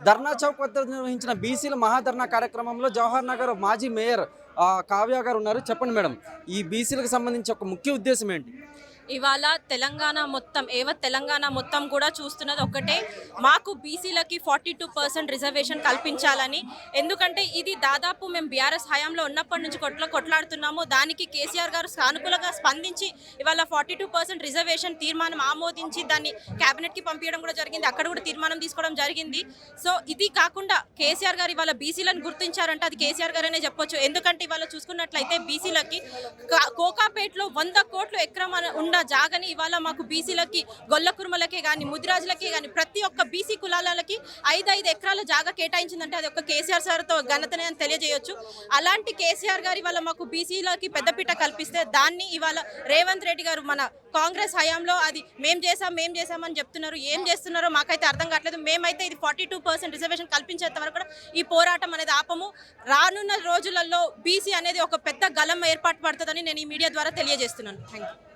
ధర్నా చౌక్ వద్ద నిర్వహించిన బీసీల మహాధర్నా కార్యక్రమంలో జవహర్ నగర్ మాజీ మేయర్ ఆ, కావ్య గారు ఉన్నారు. చెప్పండి మేడం ఈ బీసీలకు సంబంధించి ఒక ముఖ్య ఉద్దేశం ఏంటి? ఇవాళ తెలంగాణ మొత్తం ఏవో తెలంగాణ మొత్తం కూడా చూస్తున్నది ఒక్కటే మాకు బీసీలకి ఫార్టీ టూ పర్సెంట్ రిజర్వేషన్ కల్పించాలని. ఎందుకంటే ఇది దాదాపు మేము బీఆర్ఎస్ హయాంలో ఉన్నప్పటి నుంచి కొట్ల కొట్లాడుతున్నాము. దానికి కేసీఆర్ గారు సానుకూలంగా స్పందించి ఇవాళ ఫార్టీ టూ పర్సెంట్ రిజర్వేషన్ తీర్మానం ఆమోదించి దాన్ని క్యాబినెట్కి పంపించడం కూడా జరిగింది. అక్కడ కూడా తీర్మానం తీసుకోవడం జరిగింది. సో ఇది కాకుండా కేసీఆర్ గారు ఇవాళ బీసీలను గుర్తించారంటే అది కేసీఆర్ గారనే చెప్పొచ్చు. ఎందుకంటే ఇవాళ చూసుకున్నట్లయితే బీసీలకి కోకాపేటలో వంద కోట్లు ఎక్రమ ఉండాలి జాగని ఇవాళ మాకు బీసీలకి గొల్ల కుర్మలకే కానీ ముదిరాజులకే కానీ ప్రతి ఒక్క బీసీ కులాలకి ఐదు ఐదు ఎకరాల జాగా కేటాయించిందంటే అది ఒక కేసీఆర్ సార్తో ఘనతనే అని తెలియజేయొచ్చు. అలాంటి కేసీఆర్ గారు ఇవాళ మాకు బీసీలకి పెద్దపీట కల్పిస్తే దాన్ని ఇవాళ రేవంత్ రెడ్డి గారు మన కాంగ్రెస్ హయాంలో అది మేం చేసాం మేం చేసామని చెప్తున్నారు. ఏం చేస్తున్నారో మాకైతే అర్థం కావట్లేదు. మేమైతే ఇది ఫార్టీ టూ పర్సెంట్ రిజర్వేషన్ కల్పించేంత వరకు కూడా ఈ పోరాటం అనేది ఆపము. రానున్న రోజులలో బీసీ అనేది ఒక పెద్ద గలం ఏర్పాటు పడుతుందని నేను ఈ మీడియా ద్వారా తెలియజేస్తున్నాను. Thank you